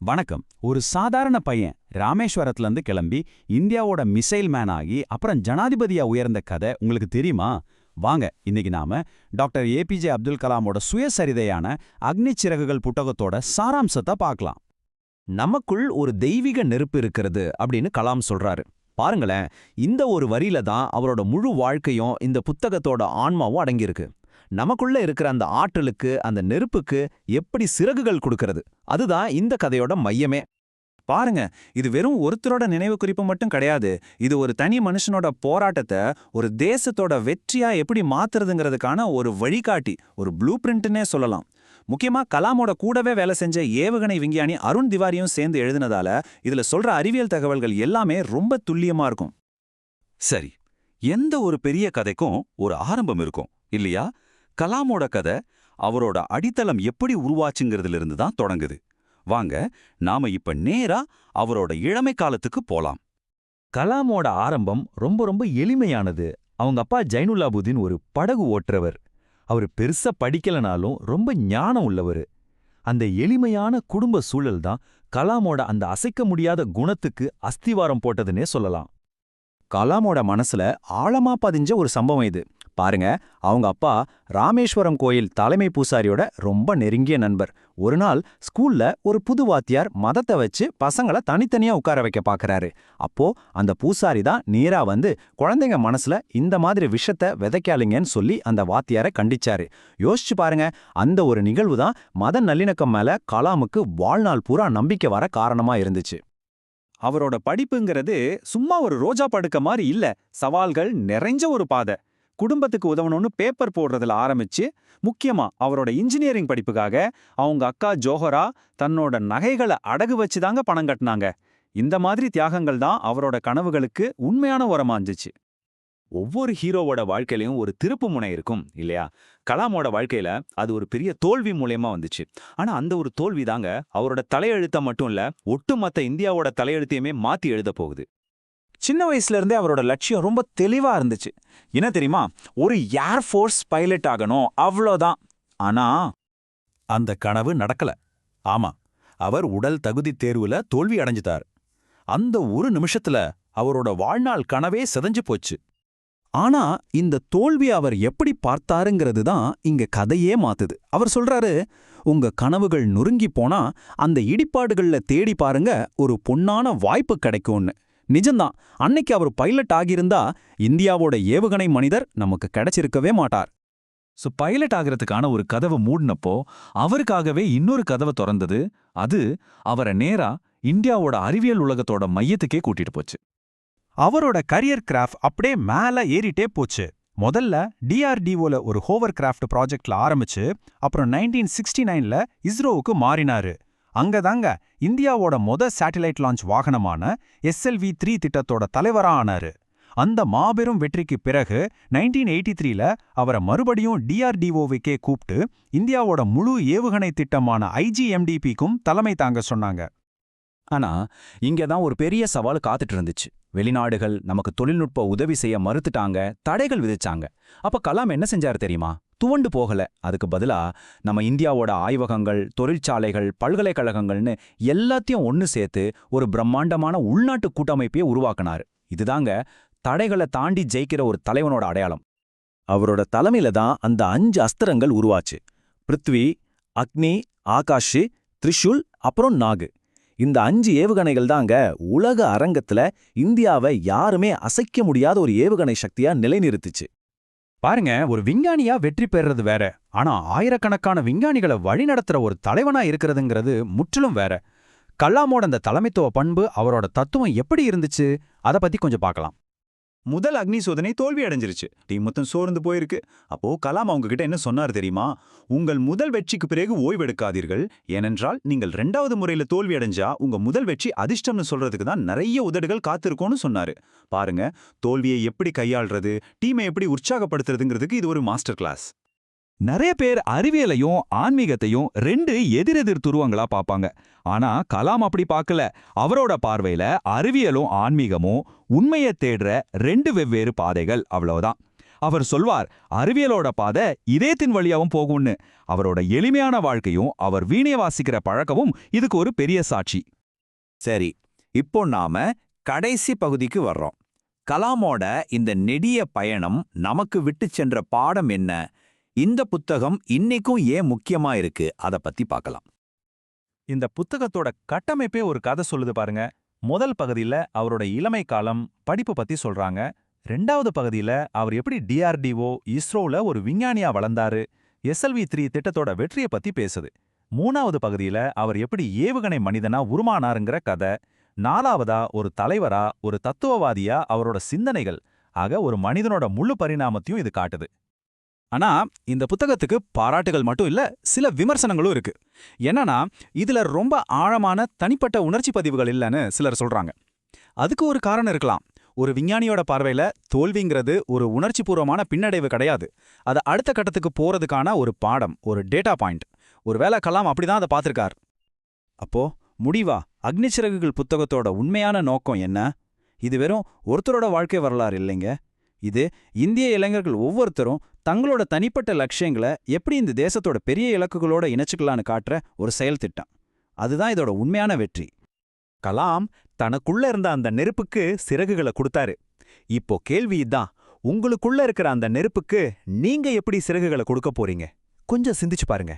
வணக்கம். ஒரு சாதாரண பையன் ராமேஸ்வரத்துல இருந்து கிளம்பி இந்தியாவோட மிசைல் மேன் ஆகி அப்புறம் ஜனாதிபதியா உயர்ந்த கதை உங்களுக்கு தெரியுமா? வாங்க இன்னைக்கு நாம டாக்டர் ஏபிஜே அப்துல் கலாமோட சுயசரிதையான அக்னி சிறகுகள் புத்தகத்தோட சாராம்சத்தை பார்க்கலாம் நமக்குள் ஒரு தெய்வீக நெருப்பு இருக்கிறது அப்படின்னு கலாம் சொல்றாரு. பாருங்களேன் இந்த ஒரு வரியில தான் அவரோட முழு வாழ்க்கையும் இந்த புத்தகத்தோட ஆன்மாவும் அடங்கியிருக்கு. நமக்குள்ள இருக்கிற அந்த ஆற்றலுக்கு அந்த நெருப்புக்கு எப்படி சிறகுகள் கொடுக்கறது? அதுதான் இந்த கதையோட மையமே. பாருங்க இது வெறும் ஒருத்தரோட நினைவு குறிப்பு மட்டும் கிடையாது. இது ஒரு தனி மனுஷனோட போராட்டத்தை ஒரு தேசத்தோட வெற்றியா எப்படி மாத்துறதுங்கிறதுக்கான ஒரு வழிகாட்டி ஒரு ப்ளூ பிரிண்ட்னே சொல்லலாம். முக்கியமா கலாமோட கூடவே வேலை செஞ்ச ஏவுகணை விஞ்ஞானி அருண் திவாரியும் சேர்ந்து எழுதினதால இதுல சொல்ற அறிவியல் தகவல்கள் எல்லாமே ரொம்ப துல்லியமா இருக்கும். சரி எந்த ஒரு பெரிய கதைக்கும் ஒரு ஆரம்பம் இருக்கும் இல்லையா? கலாமோட கதை அவரோட அடித்தளம் எப்படி உருவாச்சுங்கிறதுலேருந்து தான் தொடங்குது. வாங்க நாம இப்ப நேரா அவரோட இளமை காலத்துக்கு போலாம். கலாமோட ஆரம்பம் ரொம்ப ரொம்ப எளிமையானது. அவங்க அப்பா ஜைனுல்லாபுதீன் ஒரு படகு ஓட்டுறவர். அவர் பெருசா படிக்கலனாலும் ரொம்ப ஞானம் உள்ளவர். அந்த எளிமையான குடும்ப சூழல் தான் கலாமோட அந்த அசைக்க முடியாத குணத்துக்கு அஸ்திவாரம் போட்டதுன்னே சொல்லலாம். கலாமோட மனசுல ஆழமா பதிஞ்ச ஒரு சம்பவம் இது. பாருங்க அவங்க அப்பா ராமேஸ்வரம் கோயில் தலைமை பூசாரியோட ரொம்ப நெருங்கிய நண்பர். ஒரு நாள் ஸ்கூல்ல ஒரு புது வாத்தியார் மதத்தை வச்சு பசங்கள தனித்தனியா உட்கார வைக்க பாக்குறாரு. அப்போ அந்த பூசாரி தான் நேரா வந்து குழந்தைங்க மனசுல இந்த மாதிரி விஷத்தை விதைக்காளிங்கன்னு சொல்லி அந்த வாத்தியாரை கண்டிச்சாரு. யோசிச்சு பாருங்க அந்த ஒரு நிகழ்வு தான் மத நல்லிணக்கம் மேல கலாமுக்கு வாழ்நாள் பூரா நம்பிக்கை வர காரணமா இருந்துச்சு. அவரோட படிப்புங்கிறது சும்மா ஒரு ரோஜா படுக்க மாதிரி இல்ல சவால்கள் நிறைஞ்ச ஒரு பாதை. குடும்பத்துக்கு உதவணும்னு பேப்பர் போடுறதுல ஆரம்பிச்சு முக்கியமா அவரோட இன்ஜினியரிங் படிப்புக்காக அவங்க அக்கா ஜோஹரா தன்னோட நகைகளை அடகு வச்சு தாங்க பணம் கட்டினாங்க. இந்த மாதிரி தியாகங்கள் தான் அவரோட கனவுகளுக்கு உண்மையான உரமாஞ்சிச்சு ஒவ்வொரு ஹீரோவோட வாழ்க்கையிலையும் ஒரு திருப்பு முனை இருக்கும் இல்லையா? கலாமோட வாழ்க்கையில அது ஒரு பெரிய தோல்வி மூலியமா வந்துச்சு. ஆனா அந்த ஒரு தோல்வி தாங்க அவரோட தலையெழுத்த மட்டும் இல்ல ஒட்டுமொத்த இந்தியாவோட தலையெழுத்தையுமே மாத்தி எழுத போகுது. சின்ன வயசுல இருந்தே அவரோட லட்சியம் ரொம்ப தெளிவா இருந்துச்சு. என்ன தெரியுமா? ஒரு ஏர்ஃபோர்ஸ் பைலட் ஆகணும் அவ்வளோதான். ஆனா அந்த கனவு நடக்கல. ஆமா அவர் உடல் தகுதி தேர்வுல தோல்வி அடைஞ்சிட்டார். அந்த ஒரு நிமிஷத்துல அவரோட வாழ்நாள் கனவே செதஞ்சு போச்சு. ஆனா இந்த தோல்வி அவர் எப்படி பார்த்தாருங்கிறது தான் இங்க கதையே மாத்துது. அவர் சொல்றாரு உங்க கனவுகள் நொறுங்கி போனா அந்த இடிபாடுகள்ல தேடி பாருங்க ஒரு பொன்னான வாய்ப்பு கிடைக்கும்னு. நிஜம்தான். அன்னைக்கு அவர் பைலட் ஆகியிருந்தா இந்தியாவோட ஏவுகணை மனிதர் நமக்கு கிடைச்சிருக்கவே மாட்டார். சோ பைலட் ஆகிறதுக்கான ஒரு கதவை மூடினப்போ அவருக்காகவே இன்னொரு கதவை திறந்தது. அது அவரை நேரா இந்தியாவோட அறிவியல் உலகத்தோட மையத்துக்கே கூட்டிட்டு போச்சு. அவரோட கரியர் கிராஃப்ட் அப்படியே மேல ஏறிட்டே போச்சு. முதல்ல டிஆர்டிஓல ஒரு ஹோவர் கிராஃப்ட் ப்ராஜெக்ட்ல ஆரம்பிச்சு அப்புறம் நைன்டீன் சிக்ஸ்டி நைன்ல இஸ்ரோவுக்கு மாறினாரு. அங்கதாங்க இந்தியாவோட மொத சேட்டலைட் லான்ச் வாகனமான எஸ்எல்வி த்ரீ திட்டத்தோட தலைவரா ஆனாரு. அந்த மாபெரும் வெற்றிக்கு பிறகு நைன்டீன் எயிட்டி த்ரீல அவரை மறுபடியும் டிஆர்டிஓவிக்கே கூப்பிட்டு இந்தியாவோட முழு ஏவுகணை திட்டமான ஐஜிஎம்டிபிக்கும் தலைமை தாங்க சொன்னாங்க. ஆனா இங்க தான் ஒரு பெரிய சவால் காத்துட்டு இருந்துச்சு. வெளிநாடுகள் நமக்கு தொழில்நுட்ப உதவி செய்ய மறுத்துட்டாங்க தடைகள் விதிச்சாங்க. அப்ப கலாம் என்ன செஞ்சாரு தெரியுமா? துவண்டு போகல. அதுக்கு பதிலா நம்ம இந்தியாவோட ஆய்வகங்கள் தொழிற்சாலைகள் பல்கலைக்கழகங்கள்னு எல்லாத்தையும் ஒன்னு சேர்த்து ஒரு பிரம்மாண்டமான உள்நாட்டு கூட்டமைப்பையே உருவாக்குனாரு. இதுதாங்க தடைகளை தாண்டி ஜெயிக்கிற ஒரு தலைவனோட அடையாளம். அவரோட தலைமையில தான் அந்த அஞ்சு அஸ்திரங்கள் உருவாச்சு. பிருத்வி அக்னி ஆகாஷு த்ரிஷுல் அப்புறம் நாகு. இந்த அஞ்சு ஏவுகணைகள் தாங்க உலக அரங்கத்துல இந்தியாவை யாருமே அசைக்க முடியாத ஒரு ஏவுகணை சக்தியா நிலைநிறுத்துச்சு. பாருங்க ஒரு விஞ்ஞானியா வெற்றி பெறுறது வேற. ஆனா ஆயிரக்கணக்கான விஞ்ஞானிகளை வழிநடத்துற ஒரு தலைவனா இருக்கிறதுங்கிறது முற்றிலும் வேற. கல்லாமோட அந்த தலைமைத்துவ பண்பு அவரோட தத்துவம் எப்படி இருந்துச்சு அத பத்தி கொஞ்சம் பார்க்கலாம். முதல் அக்னி சோதனை தோல்வி அடைஞ்சிருச்சு. டீம் மொத்தம் சோர்ந்து போயிருக்கு. அப்போ கலாம் அவங்க கிட்ட என்ன சொன்னார் தெரியுமா? உங்கள் முதல் வெற்றிக்கு பிறகு ஓய்வெடுக்காதீர்கள். ஏனென்றால் நீங்கள் ரெண்டாவது முறையில தோல்வி அடைஞ்சா உங்க முதல் வெற்றி அதிர்ஷ்டம்னு சொல்றதுக்கு தான் நிறைய உதடுகள் காத்திருக்கோன்னு சொன்னாரு. பாருங்க தோல்வியை எப்படி கையாள்றது டீமை எப்படி உற்சாகப்படுத்துறதுங்கிறதுக்கு இது ஒரு மாஸ்டர் கிளாஸ். நிறைய பேர் அறிவியலையும் ஆன்மீகத்தையும் ரெண்டு எதிரெதிர் துருவங்களா பார்ப்பாங்க. ஆனா கலாம் அப்படி பார்க்கல. அவரோட பார்வையில அறிவியலும் ஆன்மீகமும் உண்மையை தேடுற ரெண்டு வெவ்வேறு பாதைகள் அவ்வளவுதான். அவர் சொல்வார் அறிவியலோட பாதை இதயத்தின் வழியாவும் போகும்னு. அவரோட எளிமையான வாழ்க்கையும் அவர் வீணை வாசிக்கிற பழக்கமும் இதுக்கு ஒரு பெரிய சாட்சி. சரி இப்போ நாம கடைசி பகுதிக்கு வர்றோம். கலாமோட இந்த நெடிய பயணம் நமக்கு விட்டு சென்ற பாடம் என்ன? இந்த புத்தகம் இன்னைக்கும் ஏன் முக்கியமா இருக்கு? அத பத்தி பார்க்கலாம் இந்த புத்தகத்தோட கட்டமைப்பே ஒரு கதை சொல்லுது பாருங்க. முதல் பகுதியில அவரோட இளமை காலம் படிப்பு பத்தி சொல்றாங்க. ரெண்டாவது பகுதியில அவர் எப்படி டிஆர்டிஓ இஸ்ரோல ஒரு விஞ்ஞானியா வளர்ந்தாரு எஸ்எல்வி த்ரீ திட்டத்தோட வெற்றியை பத்தி பேசுது. மூணாவது பகுதியில அவர் எப்படி ஏவுகணை மனிதனா உருமானாருங்கிற கதை நாலாவதா ஒரு தலைவரா ஒரு தத்துவவாதியா அவரோட சிந்தனைகள் ஆக ஒரு மனிதனோட முழு பரிணாமத்தையும் இது காட்டுது. ஆனா இந்த புத்தகத்துக்கு பாராட்டுகள் மட்டும் இல்ல சில விமர்சனங்களும் இருக்கு. என்னன்னா இதுல ரொம்ப ஆழமான தனிப்பட்ட உணர்ச்சி பதிவுகள் இல்லைன்னு சிலர் சொல்றாங்க. அதுக்கு ஒரு காரணம் இருக்கலாம். ஒரு விஞ்ஞானியோட பார்வையில தோல்விங்கிறது ஒரு உணர்ச்சிபூர்வமான பின்னடைவு கிடையாது. அது அடுத்த கட்டத்துக்கு போறதுக்கான ஒரு பாடம் ஒரு டேட்டா பாயிண்ட் ஒருவேளை கலாம் அப்படிதான் அதை பார்த்திருக்கார். அப்போ முடிவா? அக்னிச்சிறகுகள் புத்தகத்தோட உண்மையான நோக்கம் என்ன? இது வெறும் ஒருத்தரோட வாழ்க்கை வரலாறு இல்லைங்க. இது இந்திய இளைஞர்கள் ஒவ்வொருத்தரும் தங்களோட தனிப்பட்ட லட்சியங்களை எப்படி இந்த தேசத்தோட பெரிய இலக்குகளோட இணைச்சுக்கலான்னு காட்டுற ஒரு செயல் திட்டம். அதுதான் இதோட உண்மையான வெற்றி. கலாம் தனக்குள்ள இருந்த அந்த நெருப்புக்கு சிறகுகளை கொடுத்தாரு. இப்போ கேள்வி இதான் உங்களுக்குள்ள இருக்கிற அந்த நெருப்புக்கு நீங்க எப்படி சிறகுகளை கொடுக்க போறீங்க? கொஞ்சம் சிந்திச்சு பாருங்க.